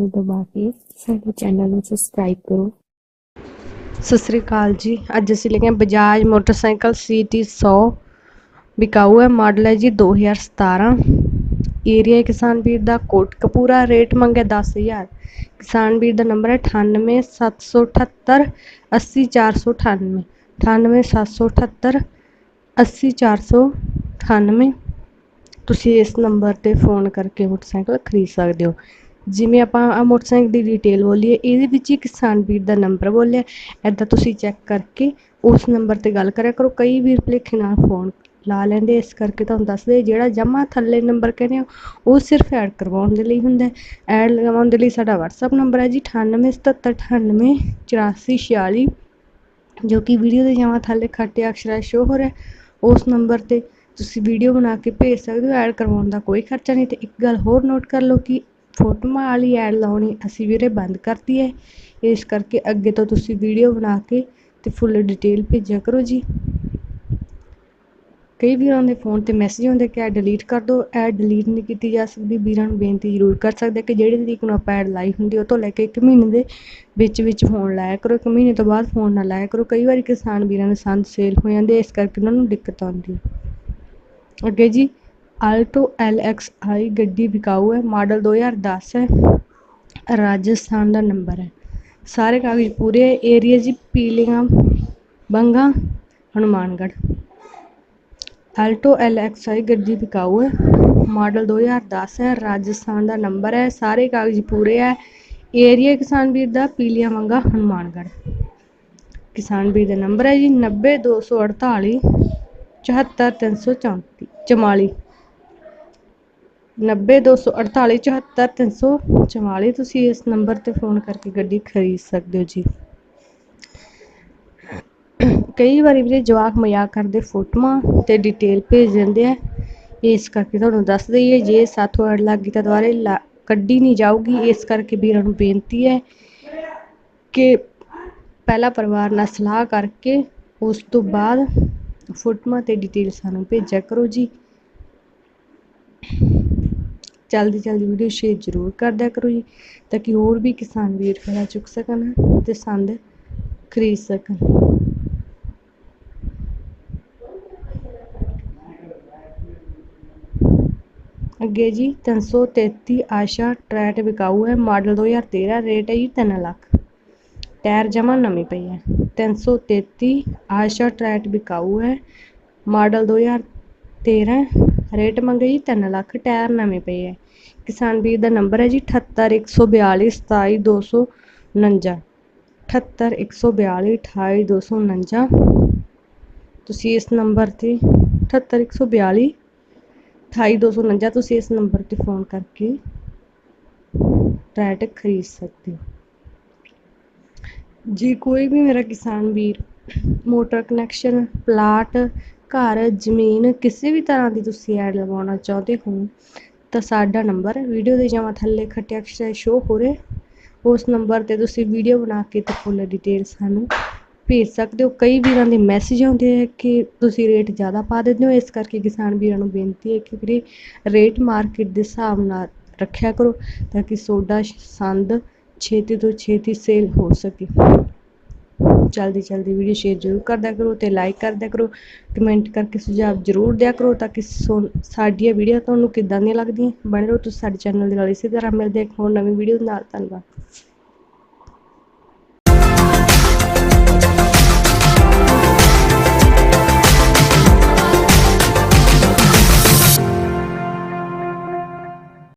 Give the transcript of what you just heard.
ਨੂੰ ਦਬਾ ਕੇ ਸਾਡੇ ਚੈਨਲ ਨੂੰ ਸਬਸਕ੍ਰਾਈਬ ਕਰੋ। ਸਤਿ ਸ੍ਰੀ ਅਕਾਲ ਜੀ। ਅੱਜ ਅਸੀਂ ਲੈ ਕੇ ਬਜਾਜ ਮੋਟਰਸਾਈਕਲ ਸੀਟੀ 100 ਵਿਕਾਊ ਹੈ ਮਾਡਲ ਹੈ ਜੀ 2017 ਏਰੀਆ ਕਿਸਾਨ ਵੀਰ ਦਾ ਕੋਟ ਕਪੂਰਾ, ਰੇਟ ਮੰਗਿਆ 10000 ਕਿਸਾਨ ਵੀਰ ਦਾ ਨੰਬਰ ਹੈ 98778 80498 98778 80498 ਤੁਸੀਂ ਇਸ ਨੰਬਰ ਤੇ ਫੋਨ ਕਰਕੇ ਮੋਟਰਸਾਈਕਲ ਖਰੀਦ ਸਕਦੇ ਹੋ। ਜਿਵੇਂ ਆਪਾਂ ਆ ਮੋਟਰਸਾਈਕਲ ਦੀ ਡਿਟੇਲ ਬੋਲੀਏ, ਇਹਦੇ ਵਿੱਚ ਹੀ ਕਿਸਾਨ ਵੀਰ ਦਾ ਨੰਬਰ ਬੋਲਿਆ। ਇੱਦਾਂ ਤੁਸੀਂ ਚੈੱਕ ਕਰਕੇ ਉਸ ਨੰਬਰ ਤੇ ਗੱਲ ਕਰਿਆ ਕਰੋ। ਕਈ ਵੀਰ ਭੁਲੇਖੇ ਨਾਲ ਫੋਨ ਲਾ ਲੈਂਦੇ, ਇਸ ਕਰਕੇ ਤੁਹਾਨੂੰ ਦੱਸਦੇ ਜਿਹੜਾ ਜਮਾ ਥੱਲੇ ਨੰਬਰ ਕਹਿੰਦੇ ਹੋ ਉਹ ਸਿਰਫ ਐਡ ਕਰਵਾਉਣ ਦੇ ਲਈ ਹੁੰਦਾ ਐਡ ਲਗਾਉਣ ਦੇ ਲਈ ਸਾਡਾ WhatsApp ਨੰਬਰ ਹੈ ਜੀ 9877988446 ਜੋ ਕਿ ਵੀਡੀਓ ਦੇ ਜਮਾ ਥੱਲੇ ਖੱਟੇ ਅਕਸ਼ਰਾਂ ਸ਼ੋ ਹੋ ਰਿਹਾ ਉਸ ਨੰਬਰ ਤੇ ਤੁਸੀਂ ਵੀਡੀਓ ਬਣਾ ਕੇ ਭੇਜ ਸਕਦੇ ਹੋ ਐਡ ਕਰਵਾਉਣ ਦਾ ਕੋਈ ਖਰਚਾ ਨਹੀਂ। ਤੇ ਇੱਕ ਗੱਲ ਹੋਰ ਨੋਟ ਕਰ ਲਓ ਕਿ ਫੋਟੋਆਂ ਵਾਲੀ ਐਡ ਲਾਉਣੀ ਅਸੀਂ ਵੀਰੇ ਬੰਦ ਕਰਤੀ ਹੈ। ਇਸ ਕਰਕੇ ਅੱਗੇ ਤੋਂ ਤੁਸੀਂ ਵੀਡੀਓ ਬਣਾ ਕੇ ਤੇ ਫੁੱਲ ਡਿਟੇਲ ਭੇਜਿਆ ਕਰੋ ਜੀ। ਕਈ ਵੀਰਾਂ ਦੇ ਫੋਨ ਤੇ ਮੈਸੇਜ ਆਉਂਦੇ ਕਿ ਐਡ ਡਿਲੀਟ ਕਰ ਦਿਓ। ਐਡ ਡਿਲੀਟ ਨਹੀਂ ਕੀਤੀ ਜਾ ਸਕਦੀ। ਵੀਰਾਂ ਨੂੰ ਬੇਨਤੀ ਜ਼ਰੂਰ ਕਰ ਸਕਦੇ ਕਿ ਜਿਹੜੀ ਤਰੀਕ ਨੂੰ ਆਪਾਂ ਐਡ ਲਾਈ ਹੁੰਦੀ ਉਹ ਤੋਂ ਲੈ ਕੇ 1 ਮਹੀਨੇ ਦੇ ਵਿੱਚ ਵਿੱਚ ਫੋਨ ਲਾਇਆ ਕਰੋ। 1 ਮਹੀਨੇ ਤੋਂ ਬਾਅਦ ਫੋਨ ਨਾ ਲਾਇਆ ਕਰੋ। ਕਈ ਵਾਰੀ ਕਿਸਾਨ ਵੀਰਾਂ ਦੇ ਸੰਦ ਸੇਲ ਹੋ ਜਾਂਦੇ ਇਸ ਕਰਕੇ ਉਹਨਾਂ ਨੂੰ ਦਿੱਕਤ ਆਉਂਦੀ ਹੈ। ਅੱਗੇ ਜੀ ਆਲਟੋ ਐਲ ਐਕਸ ਆਈ ਗੱਡੀ ਵਿਕਾਊ ਹੈ, ਮਾਡਲ 2010 ਹੈ, ਰਾਜਸਥਾਨ ਦਾ ਨੰਬਰ ਹੈ। ਸਾਰੇ ਕਾਗਜ਼ ਪੂਰੇ ਹੈ ਏਰੀਆ ਜੀ Pilibanga, Hanumangarh. Alto L X I ਗੱਡੀ ਵਿਕਾਊ ਹੈ, ਮਾਡਲ 2010 ਹੈ, ਰਾਜਸਥਾਨ ਦਾ ਨੰਬਰ ਹੈ, ਸਾਰੇ ਕਾਗਜ਼ ਪੂਰੇ ਹੈ ਏਰੀਆ ਕਿਸਾਨ ਵੀਰ ਦਾ, ਪੀਲੀਆਂ ਮੰਗਾ ਹਨੂਮਾਨਗੜ੍ਹ। ਕਿਸਾਨ ਵੀਰ ਦਾ ਨੰਬਰ ਹੈ ਜੀ 90248 74334 44 90248 74344 ਤੁਸੀਂ ਇਸ ਨੰਬਰ ਤੇ ਫੋਨ ਕਰਕੇ ਗੱਡੀ ਖਰੀਦ ਸਕਦੇ ਹੋ ਜੀ। ਕਈ ਵਾਰੀ ਵੀਰੇ ਜਵਾਕ ਮਜ਼ਾਕ ਕਰਦੇ, ਫੋਟੋਆਂ ਤੇ ਡਿਟੇਲ ਭੇਜ ਦਿੰਦੇ ਆ। ਇਸ ਕਰਕੇ ਤੁਹਾਨੂੰ ਦੱਸ ਦਈਏ, ਜੇ ਸਾਥੋਂ ਅੜ ਲੱਗ ਤਾਂ ਦੁਬਾਰੇ ਲਾ- ਕੱਢੀ ਨਹੀਂ ਜਾਊਗੀ। ਇਸ ਕਰਕੇ ਵੀਰਾਂ ਨੂੰ ਬੇਨਤੀ ਹੈ ਕਿ ਪਹਿਲਾਂ ਪਰਿਵਾਰ ਨਾਲ ਸਲਾਹ ਕਰਕੇ ਉਸ ਤੋਂ ਬਾਅਦ ਫੋਟੋਆਂ ਤੇ ਡਿਟੇਲ ਸਾਨੂੰ ਭੇਜਿਆ ਕਰੋ ਜੀ। ਜਲਦੀ ਜਲਦੀ ਵੀਡੀਓ ਸ਼ੇਅਰ ਜ਼ਰੂਰ ਕਰ ਦਿਆ ਕਰੋ ਜੀ, ਤਾਂ ਕਿ ਹੋਰ ਵੀ ਕਿਸਾਨ ਵੀਰ ਫਾਇਦਾ ਚੁੱਕ ਸਕਣ ਤੇ ਸੰਦ ਖਰੀਦ ਸਕਣ। ਅੱਗੇ ਜੀ 333 ਆਸ਼ਾ ਟਰੈਟ ਵਿਕਾਊ ਹੈ, ਮਾਡਲ 2013 ਰੇਟ ਹੈ ਜੀ 3 ਲੱਖ। ਟਾਇਰ ਜਮਾ ਨਵੀਂ ਪਈ ਹੈ। 333 ਆਸ਼ਾ ਟਰੈਟ ਵਿਕਾਊ ਹੈ, ਮਾਡਲ 2013 ਰੇਟ ਮੰਗਿਆ ਜੀ 3 ਲੱਖ ਟਾਇਰ ਨਵੇਂ ਪਏ ਹੈ ਕਿਸਾਨ ਵੀਰ ਦਾ ਨੰਬਰ ਹੈ ਜੀ 78142 27249 78142 28249 ਤੁਸੀਂ ਇਸ ਨੰਬਰ ਤੇ 78142 28249 ਤੁਸੀਂ ਇਸ ਨੰਬਰ ਤੇ ਫੋਨ ਕਰਕੇ ਟਰੈਟ ਖਰੀਦ ਸਕਦੇ ਹੋ। ਜੀ ਕੋਈ ਵੀ ਮੇਰਾ ਕਿਸਾਨ ਵੀਰ ਮੋਟਰ ਕਨੈਕਸ਼ਨ, ਪਲਾਟ ਘਰ, ਜ਼ਮੀਨ ਕਿਸੇ ਵੀ ਤਰ੍ਹਾਂ ਦੀ ਤੁਸੀਂ ਐਡ ਲਗਾਉਣਾ ਚਾਹੁੰਦੇ ਹੋ, ਤਾਂ ਸਾਡਾ ਨੰਬਰ ਵੀਡੀਓ ਦੇ ਜਮਾ ਥੱਲੇ ਖੱਟੇ ਅਕਸ਼ਰ ਸ਼ੋ ਹੋ ਰਹੇ ਉਸ ਨੰਬਰ ਤੇ ਤੁਸੀਂ ਵੀਡੀਓ ਬਣਾ ਕੇ ਤੇ ਫੁੱਲ ਡਿਟੇਲ ਸਾਨੂੰ ਭੇਜ ਸਕਦੇ ਹੋ। ਕਈ ਵੀਰਾਂ ਦੇ ਮੈਸੇਜ ਆਉਂਦੇ ਆ ਕਿ ਤੁਸੀਂ ਰੇਟ ਜ਼ਿਆਦਾ ਪਾ ਦਿੰਦੇ ਹੋ। ਇਸ ਕਰਕੇ ਕਿਸਾਨ ਵੀਰਾਂ ਨੂੰ ਬੇਨਤੀ ਹੈ ਕਿ ਵੀਰੇ ਰੇਟ ਮਾਰਕੀਟ ਦੇ ਹਿਸਾਬ ਨਾਲ ਰੱਖਿਆ ਕਰੋ, ਤਾਂ ਕਿ ਤੁਹਾਡਾ ਸੰਦ ਛੇਤੀ ਤੋਂ ਛੇਤੀ ਸੇਲ ਹੋ ਸਕੇ। ਜਲਦੀ ਜਲਦੀ ਵੀਡੀਓ ਸ਼ੇਅਰ ਜ਼ਰੂਰ ਕਰਦਿਆ ਕਰੋ ਤੇ ਲਾਈਕ ਕਰਦਿਆ ਕਰੋ ਕਮੈਂਟ ਕਰਕੇ ਸੁਝਾਅ ਜ਼ਰੂਰ ਦਿਆ ਕਰੋ ਤਾਂ ਕਿ ਸੋ- ਸਾਡੀਆਂ ਵੀਡੀਓ ਤੁਹਾਨੂੰ ਕਿੱਦਾਂ ਦੀਆਂ ਲੱਗਦੀਆਂ, ਬਣੇ ਰਹੋ ਤੁਸੀਂ ਸਾਡੇ ਚੈਨਲ ਦੇ ਨਾਲ, ਇਸੇ ਤਰ੍ਹਾਂ ਮਿਲਦੇ ਹਾਂ ਇੱਕ ਹੋਰ ਨਵੀਂ ਵੀਡੀਓ ਨਾਲ, ਧੰਨਵਾਦ।